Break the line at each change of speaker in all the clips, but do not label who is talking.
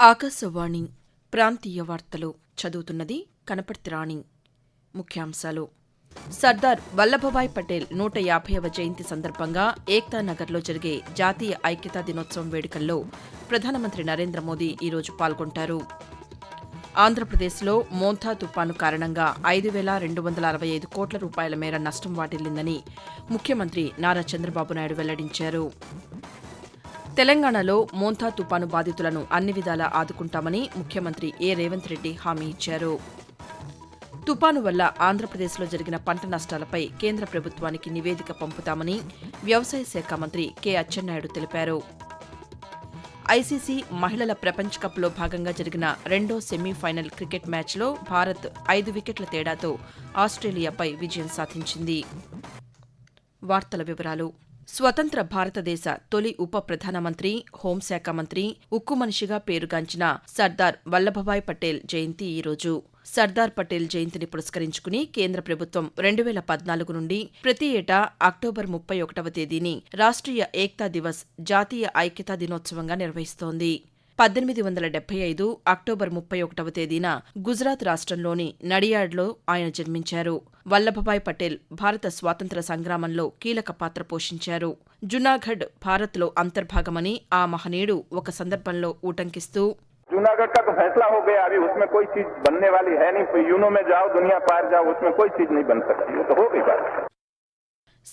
ఆకాశవాణి ప్రాంతీయ వార్తలు చదువుతున్నది కనపర్తి రాణి. ముఖ్యాంశాలు. సర్దార్ వల్లభభాయ్ పటేల్ నూట యాభైవ జయంతి సందర్భంగా ఏక్తా నగర్లో జరిగే జాతీయ ఐక్యతా దినోత్సవం వేడుకల్లో ప్రధానమంత్రి నరేంద్ర మోదీ ఈరోజు పాల్గొంటారు. ఆంధ్రప్రదేశ్లో మోంథా తుపాను కారణంగా ఐదు వేల రెండు వందల అరవై ఐదు కోట్ల రూపాయల మేర నష్టం వాటిల్లిందని ముఖ్యమంత్రి నారా చంద్రబాబు నాయుడు వెల్లడించారు. తెలంగాణలో మోంథా తుపాను బాధితులను అన్ని విధాలా ఆదుకుంటామని ముఖ్యమంత్రి ఏ రేవంత్ రెడ్డి హామీ ఇచ్చారు. తుపాను వల్ల ఆంధ్రప్రదేశ్లో జరిగిన పంట నష్టాలపై కేంద్ర ప్రభుత్వానికి నివేదిక పంపుతామని వ్యవసాయ శాఖ మంత్రి కె అచ్చెన్నాయుడు తెలిపారు. ఐసీసీ మహిళల ప్రపంచ కప్లో భాగంగా జరిగిన రెండో సెమీఫైనల్ క్రికెట్ మ్యాచ్లో భారత్ ఐదు వికెట్ల తేడాతో ఆస్ట్రేలియాపై విజయం సాధించింది. వార్తల వివరాలు స్వతంత్ర భారతదేశ తొలి ఉప ప్రధానమంత్రి హోంశాఖ మంత్రి ఉక్కు మనిషిగా పేరుగాంచిన సర్దార్ వల్లభభాయ్ పటేల్ జయంతి ఈరోజు సర్దార్ పటేల్ జయంతిని పురస్కరించుకుని కేంద్ర ప్రభుత్వం రెండు వేల పద్నాలుగు నుండి ప్రతి ఏటా అక్టోబర్ ముప్పై ఒకటవ తేదీని రాష్ట్రీయ ఏక్తా దివస్ జాతీయ ఐక్యతా దినోత్సవంగా నిర్వహిస్తోంది. పద్దెనిమిది వందల డెబ్బై ఐదు అక్టోబర్ ముప్పై ఒకటవ తేదీన గుజరాత్ రాష్ట్రంలోని నడియాడ్లో ఆయన జన్మించారు వల్లభభాయ్ పటేల్ భారత స్వాతంత్ర సంగ్రామంలో కీలక పాత్ర పోషించారు జునాగఢ్ భారత్లో అంతర్భాగమని ఆ మహనీయుడు ఒక సందర్భంలో ఊటంకిస్తూ
जूनागढ़ का तो फैसला हो गया अभी उसमें कोई चीज बनने वाली है नहीं यूनो में जाओ दुनिया पार जाओ उसमें कोई चीज नहीं बन सकती वो तो हो गई बात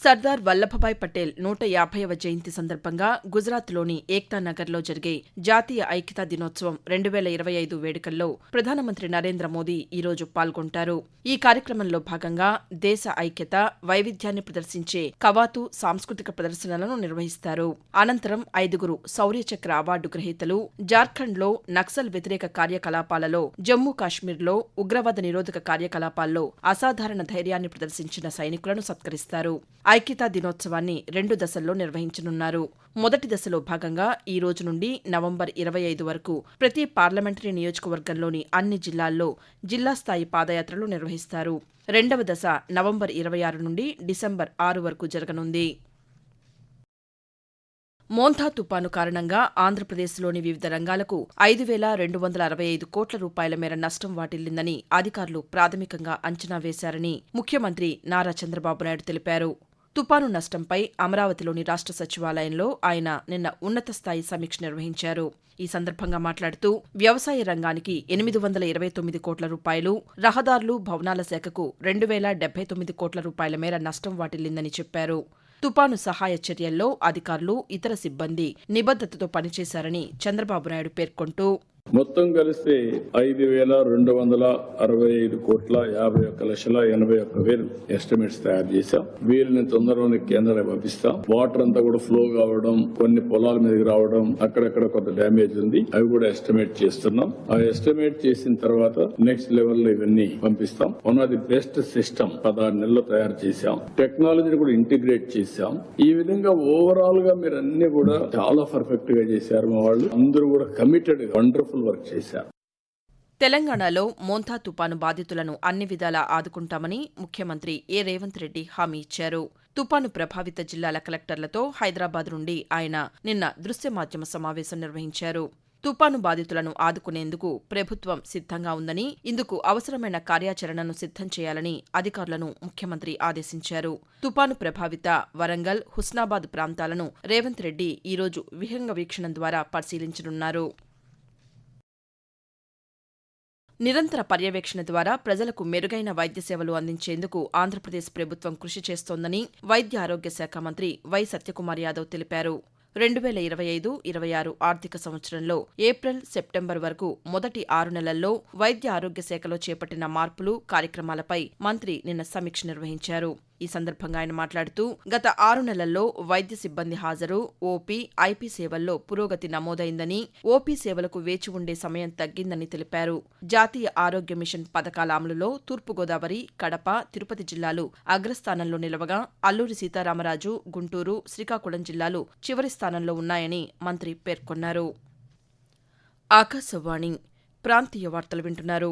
సర్దార్ వల్లభభాయ్ పటేల్ నూట యాభైవ జయంతి సందర్భంగా గుజరాత్లోని ఏక్తానగర్లో జరిగే జాతీయ ఐక్యతా దినోత్సవం రెండు వేల ఇరవై ఐదు వేడుకల్లో ప్రధానమంత్రి నరేంద్ర మోదీ ఈరోజు పాల్గొంటారు. ఈ కార్యక్రమంలో భాగంగా దేశ ఐక్యత వైవిధ్యాన్ని ప్రదర్శించే కవాతు సాంస్కృతిక ప్రదర్శనలను నిర్వహిస్తారు. అనంతరం ఐదుగురు శౌర్యచక్ర అవార్డు గ్రహీతలు జార్ఖండ్లో నక్సల్ వ్యతిరేక కార్యకలాపాలలో జమ్మూ కాశ్మీర్లో ఉగ్రవాద నిరోధక కార్యకలాపాల్లో అసాధారణ ధైర్యాన్ని ప్రదర్శించిన సైనికులను సత్కరిస్తారు. ఐక్యతా దినోత్సవాన్ని రెండు దశల్లో నిర్వహించనున్నారు. మొదటి దశలో భాగంగా ఈ రోజు నుండి నవంబర్ ఇరవై ఐదు వరకు ప్రతి పార్లమెంటరీ నియోజకవర్గంలోని అన్ని జిల్లాల్లో జిల్లా స్థాయి పాదయాత్రలు నిర్వహిస్తారు. రెండవ దశ నవంబర్ ఇరవై ఆరు నుండి డిసెంబర్ ఆరు వరకు జరగనుంది. మోంథా తుపాను కారణంగా ఆంధ్రప్రదేశ్లోని వివిధ రంగాలకు ఐదు వేల రెండు వందల అరవై ఐదు కోట్ల రూపాయల మేర నష్టం వాటిల్లిందని అధికారులు ప్రాథమికంగా అంచనా వేశారని ముఖ్యమంత్రి నారా చంద్రబాబు నాయుడు తెలిపారు. తుపాను నష్టంపై అమరావతిలోని రాష్ట్ర సచివాలయంలో ఆయన నిన్న ఉన్నత స్థాయి సమీక్ష నిర్వహించారు. ఈ సందర్భంగా మాట్లాడుతూ వ్యవసాయ రంగానికి ఎనిమిది వందల ఇరవై తొమ్మిది కోట్ల రూపాయలు రహదారులు భవనాల శాఖకు రెండు వేల డెబ్బై తొమ్మిది కోట్ల రూపాయల మేర నష్టం వాటిల్లిందని చెప్పారు. తుపాను సహాయ చర్యల్లో అధికారులు ఇతర సిబ్బంది నిబద్దతతో పనిచేశారని చంద్రబాబు నాయుడు పేర్కొంటూ
మొత్తం కలిస్తే ఐదు వేల రెండు వందల అరవై ఐదు కోట్ల యాభై ఒక్క లక్షల ఎనభై ఒక్క వేలు ఎస్టిమేట్స్ తయారు చేశాం. వీళ్ళని తొందరలోనే కేంద్రానికి పంపిస్తాం. వాటర్ అంతా కూడా ఫ్లో కావడం కొన్ని పొలాల మీదకి రావడం అక్కడక్కడ కొంత డ్యామేజ్ ఉంది. అవి కూడా ఎస్టిమేట్ చేస్తున్నాం. ఆ ఎస్టిమేట్ చేసిన తర్వాత నెక్స్ట్ లెవెల్లో ఇవన్నీ పంపిస్తాం. One of the best system పదహారు నెలల్లో తయారు చేశాం. టెక్నాలజీని కూడా ఇంటిగ్రేట్ చేశాం. ఈ విధంగా ఓవరాల్గా మీరు అన్ని కూడా చాలా పర్ఫెక్ట్గా చేశారు మా వాళ్ళు. అందరూ కూడా కమిటెడ్ వండర్ఫుల్ వర్క్ చేశారు
తెలంగాణలో మోంథా తుపాను బాధితులను అన్ని విధాలా ఆదుకుంటామని ముఖ్యమంత్రి ఏ రేవంత్ రెడ్డి హామీ ఇచ్చారు. తుపాను ప్రభావిత జిల్లాల కలెక్టర్లతో హైదరాబాద్ నుండి ఆయన నిన్న దృశ్య మాధ్యమ సమావేశం నిర్వహించారు. తుపాను బాధితులను ఆదుకునేందుకు ప్రభుత్వం సిద్ధంగా ఉందని ఇందుకు అవసరమైన కార్యాచరణను సిద్ధం చేయాలని అధికారులను ముఖ్యమంత్రి ఆదేశించారు. తుపాను ప్రభావిత వరంగల్ హుస్నాబాద్ ప్రాంతాలను రేవంత్ రెడ్డి ఈరోజు విహంగ వీక్షణం ద్వారా పరిశీలించనున్నారు. నిరంతర పర్యవేక్షణ ద్వారా ప్రజలకు మెరుగైన వైద్య సేవలు అందించేందుకు ఆంధ్రప్రదేశ్ ప్రభుత్వం కృషి చేస్తోందని వైద్య ఆరోగ్య శాఖ మంత్రి వై సత్యకుమార్ యాదవ్ తెలిపారు. రెండు వేల ఇరవై ఐదు ఇరవై ఆరు ఆర్థిక సంవత్సరంలో ఏప్రిల్ సెప్టెంబర్ వరకు మొదటి ఆరు నెలల్లో వైద్య ఆరోగ్య శాఖలో చేపట్టిన మార్పులు కార్యక్రమాలపై మంత్రి నిన్న సమీక్ష నిర్వహించారు. ఈ సందర్భంగా ఆయన మాట్లాడుతూ గత ఆరు నెలల్లో వైద్య సిబ్బంది హాజరు ఓపీ ఐపీ సేవల్లో పురోగతి నమోదైందని ఓపీ సేవలకు వేచి ఉండే సమయం తగ్గిందని తెలిపారు. జాతీయ ఆరోగ్య మిషన్ పథకాల అమలులో తూర్పుగోదావరి కడప తిరుపతి జిల్లాలు అగ్రస్థానంలో నిలవగా అల్లూరి సీతారామరాజు గుంటూరు శ్రీకాకుళం జిల్లాలు చివరి స్థానంలో ఉన్నాయని మంత్రి పేర్కొన్నారు. ఆకాశవాణి ప్రాంతీయ వార్తలు వింటున్నారు.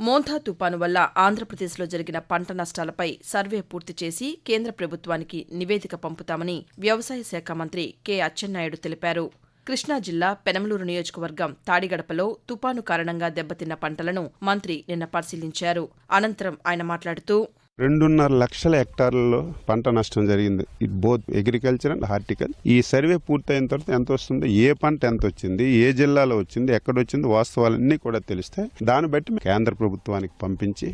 మోంథా తుపాను వల్ల ఆంధ్రప్రదేశ్లో జరిగిన పంట నష్టాలపై సర్వే పూర్తి చేసి కేంద్ర ప్రభుత్వానికి నివేదిక పంపుతామని వ్యవసాయ శాఖ మంత్రి కె అచ్చెన్నాయుడు తెలిపారు. కృష్ణా జిల్లా పెనమలూరు నియోజకవర్గం తాడిగడపలో తుపాను కారణంగా దెబ్బతిన్న పంటలను మంత్రి నిన్న పరిశీలించారు. అనంతరం ఆయన మాట్లాడుతూ
రెండున్నర లక్షల హెక్టార్లలో పంట నష్టం జరిగింది. It both agriculture and horticulture. ఈ సర్వే పూర్తయిన తర్వాత ఎంత వస్తుందో ఏ పంట ఎంత వచ్చింది ఏ జిల్లాలో వచ్చింది? ఎక్కడ వచ్చింది వాస్తవాలన్నీ కూడా తెలుస్తాయి దాన్ని బట్టి కేంద్ర ప్రభుత్వానికి పంపించి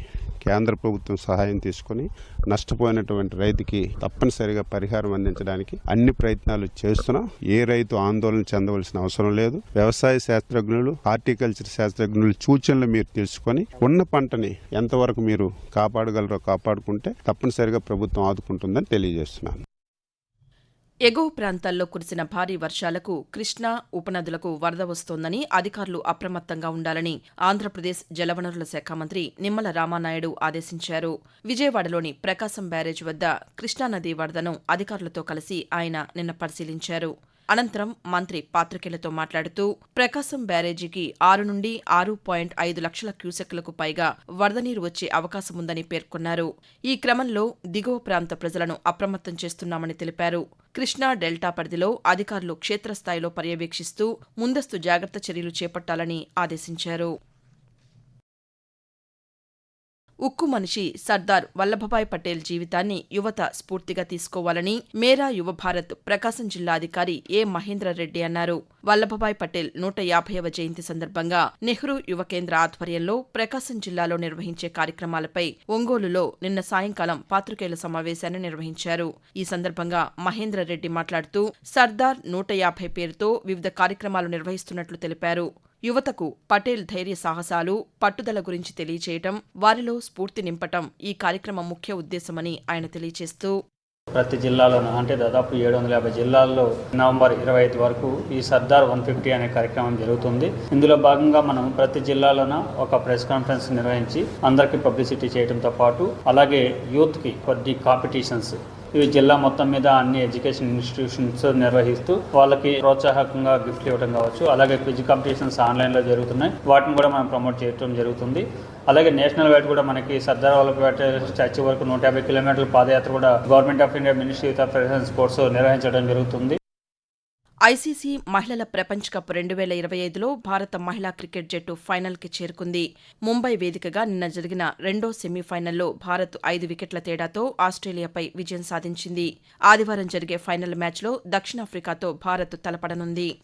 కేంద్ర ప్రభుత్వం సహాయం తీసుకొని నష్టపోయినటువంటి రైతుకి తప్పనిసరిగా పరిహారం అందించడానికి అన్ని ప్రయత్నాలు చేస్తున్నాం. ఏ రైతు ఆందోళన చెందవలసిన అవసరం లేదు. వ్యవసాయ శాస్త్రజ్ఞులు హార్టికల్చర్ శాస్త్రజ్ఞుల సూచనలు మీరు తెలుసుకొని ఉన్న పంటని ఎంతవరకు మీరు కాపాడగలరో కాపాడుకుంటే తప్పనిసరిగా ప్రభుత్వం ఆదుకుంటుందని తెలియజేస్తున్నాను.
ఎగువ ప్రాంతాల్లో కురిసిన భారీ వర్షాలకు కృష్ణా ఉపనదులకు వరద వస్తోందని అధికారులు అప్రమత్తంగా ఉండాలని ఆంధ్రప్రదేశ్ జలవనరుల శాఖ మంత్రి నిమ్మల రామానాయుడు ఆదేశించారు. విజయవాడలోని ప్రకాశం బ్యారేజ్ వద్ద కృష్ణానది వరదను అధికారులతో కలిసి ఆయన నిన్న పరిశీలించారు. అనంతరం మంత్రి పాతికేయులతో మాట్లాడుతూ ప్రకాశం బ్యారేజీకి ఆరు నుండి ఆరు పాయింట్ ఐదు లక్షల క్యూసెక్లకు పైగా వరద నీరు వచ్చే అవకాశం ఉందని పేర్కొన్నారు. ఈ క్రమంలో దిగువ ప్రాంత ప్రజలను అప్రమత్తం చేస్తున్నామని తెలిపారు. కృష్ణా డెల్టా పరిధిలో అధికారులు క్షేత్రస్థాయిలో పర్యవేక్షిస్తూ ముందస్తు జాగ్రత్త చర్యలు చేపట్టాలని ఆదేశించారు. ఉక్కు మనిషి సర్దార్ వల్లభభాయ్ పటేల్ జీవితాన్ని యువత స్ఫూర్తిగా తీసుకోవాలని మేరా యువ భారత్ ప్రకాశం జిల్లా అధికారి ఏ మహేంద్రరెడ్డి అన్నారు. వల్లభభాయ్ పటేల్ నూట యాభైవ జయంతి సందర్భంగా నెహ్రూ యువ కేంద్ర ఆధ్వర్యంలో ప్రకాశం జిల్లాలో నిర్వహించే కార్యక్రమాలపై ఒంగోలులో నిన్న సాయంకాలం పాత్రికేయుల సమావేశాన్ని నిర్వహించారు. ఈ సందర్భంగా మహేంద్రరెడ్డి మాట్లాడుతూ సర్దార్ నూట యాభై పేరుతో వివిధ కార్యక్రమాలు నిర్వహిస్తున్నట్లు తెలిపారు. యువతకు పటేల్ ధైర్య సాహసాలు పట్టుదల గురించి తెలియచేయటం వారిలో స్ఫూర్తి నింపటం ఈ కార్యక్రమం ముఖ్య ఉద్దేశమని ఆయన తెలియచేస్తూ
ప్రతి జిల్లాలోనూ అంటే దాదాపు ఏడు వందల యాభై జిల్లాల్లో నవంబర్ ఇరవై ఐదు వరకు ఈ సర్దార్ వన్ ఫిఫ్టీ అనే కార్యక్రమం జరుగుతుంది. ఇందులో భాగంగా మనం ప్రతి జిల్లాలోన ఒక ప్రెస్ కాన్ఫరెన్స్ నిర్వహించి అందరికీ పబ్లిసిటీ చేయడంతో పాటు అలాగే యూత్కి కొద్ది కాంపిటీషన్స్ ఇవి జిల్లా మొత్తం మీద అన్ని ఎడ్యుకేషన్ ఇన్స్టిట్యూషన్స్ నిర్వహిస్తూ వాళ్ళకి ప్రోత్సాహకంగా గిఫ్ట్లు ఇవ్వడం కావచ్చు అలాగే క్విజ్ కాంపిటీషన్స్ ఆన్లైన్లో జరుగుతున్నాయి. వాటిని కూడా మనం ప్రమోట్ చేయడం జరుగుతుంది. అలాగే నేషనల్ వైడ్ కూడా మనకి సర్దార్ వల్లభాయ్ స్టాచ్యూ వరకు నూట యాభై కిలోమీటర్ల పాదయాత్ర కూడా government of India ministry of federation sports నిర్వహించడం జరుగుతుంది.
ఐసీసీ మహిళల ప్రపంచ కప్ రెండు వేల ఇరవై ఐదులో భారత మహిళా క్రికెట్ జట్టు ఫైనల్కి చేరుకుంది. ముంబై వేదికగా నిన్న జరిగిన రెండో సెమీఫైనల్లో భారత్ ఐదు వికెట్ల తేడాతో ఆస్ట్రేలియాపై విజయం సాధించింది. ఆదివారం జరిగే ఫైనల్ మ్యాచ్లో దక్షిణాఫ్రికాతో భారత్ తలపడనుంది.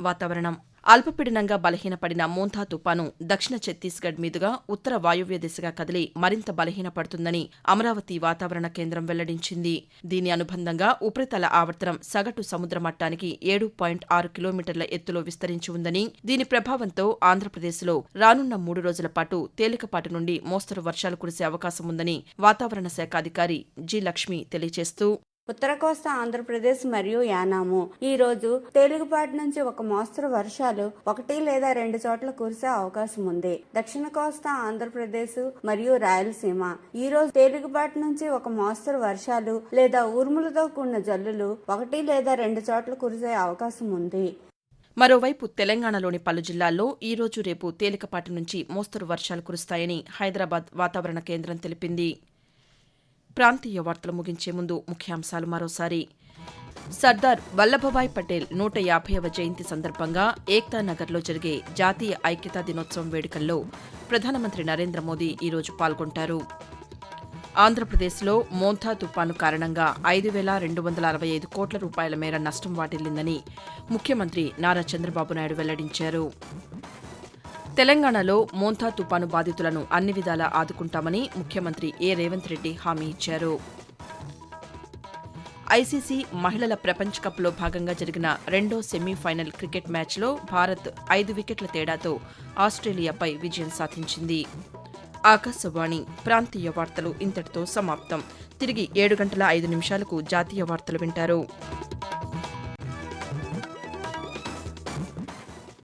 వాతావరణం అల్పపీడనంగా బలహీనపడిన మోంథా తుపాను దక్షిణ ఛత్తీస్గఢ్ మీదుగా ఉత్తర వాయువ్య దిశగా కదిలి మరింత బలహీనపడుతుందని అమరావతి వాతావరణ కేంద్రం వెల్లడించింది. దీని అనుబంధంగా ఉపరితల ఆవర్తనం సగటు సముద్ర మట్టానికి ఏడు పాయింట్ ఆరు కిలోమీటర్ల ఎత్తులో విస్తరించి ఉందని దీని ప్రభావంతో ఆంధ్రప్రదేశ్లో రానున్న మూడు రోజుల పాటు తేలికపాటి నుండి మోస్తరు వర్షాలు కురిసే అవకాశం ఉందని వాతావరణ శాఖ అధికారి జి లక్ష్మి తెలియజేస్తూ
ఉత్తర కోస్తా ఆంధ్రప్రదేశ్ మరియు యానాము. ఈ రోజు తేలికపాటి నుంచి ఒక మోస్తరు వర్షాలు ఒకటి లేదా రెండు చోట్ల కురిసే అవకాశం ఉంది. దక్షిణ కోస్తా ఆంధ్రప్రదేశ్ మరియు రాయలసీమ. ఈ రోజు తేలికపాటి నుంచి ఒక మోస్తరు వర్షాలు లేదా ఉరుములతో కూడిన జల్లులు ఒకటి లేదా రెండు చోట్ల కురిసే అవకాశం ఉంది.
మరోవైపు తెలంగాణలోని పలు జిల్లాల్లో ఈ రోజు రేపు తేలికపాటి నుంచి మోస్తరు వర్షాలు కురుస్తాయని హైదరాబాద్ వాతావరణ కేంద్రం తెలిపింది. ప్రాంతీయ వార్తలు ముగించే ముందు ముఖ్యాంశాలు మరోసారి. సర్దార్ వల్లభభాయ్ పటేల్ నూట యాభైవ జయంతి సందర్భంగా ఏక్తా నగర్లో జరిగే జాతీయ ఐక్యతా దినోత్సవం వేడుకల్లో ప్రధానమంత్రి నరేంద్ర మోదీ ఈరోజు పాల్గొంటారు. ఆంధ్రప్రదేశ్లో మోంథా తుపాను కారణంగా ఐదు వేల రెండు వందల అరవై ఐదు కోట్ల రూపాయల మేర నష్టం వాటిల్లిందని ముఖ్యమంత్రి నారా చంద్రబాబు నాయుడు వెల్లడించారు. తెలంగాణలో మోంథా తుపాను బాధితులను అన్ని విధాలా ఆదుకుంటామని ముఖ్యమంత్రి ఏ రేవంత్ రెడ్డి హామీ ఇచ్చారు. ఐసీసీ మహిళల ప్రపంచ కప్లో భాగంగా జరిగిన రెండో సెమీఫైనల్ క్రికెట్ మ్యాచ్లో భారత్ ఐదు వికెట్ల తేడాతో ఆస్ట్రేలియాపై విజయం సాధించింది. ఆకాశవాణి ప్రాంతీయ వార్తలు ఇంతటితో సమాప్తం. తిరిగి ఏడు గంటల ఐదు నిమిషాలకు జాతీయ వార్తలు వింటారు.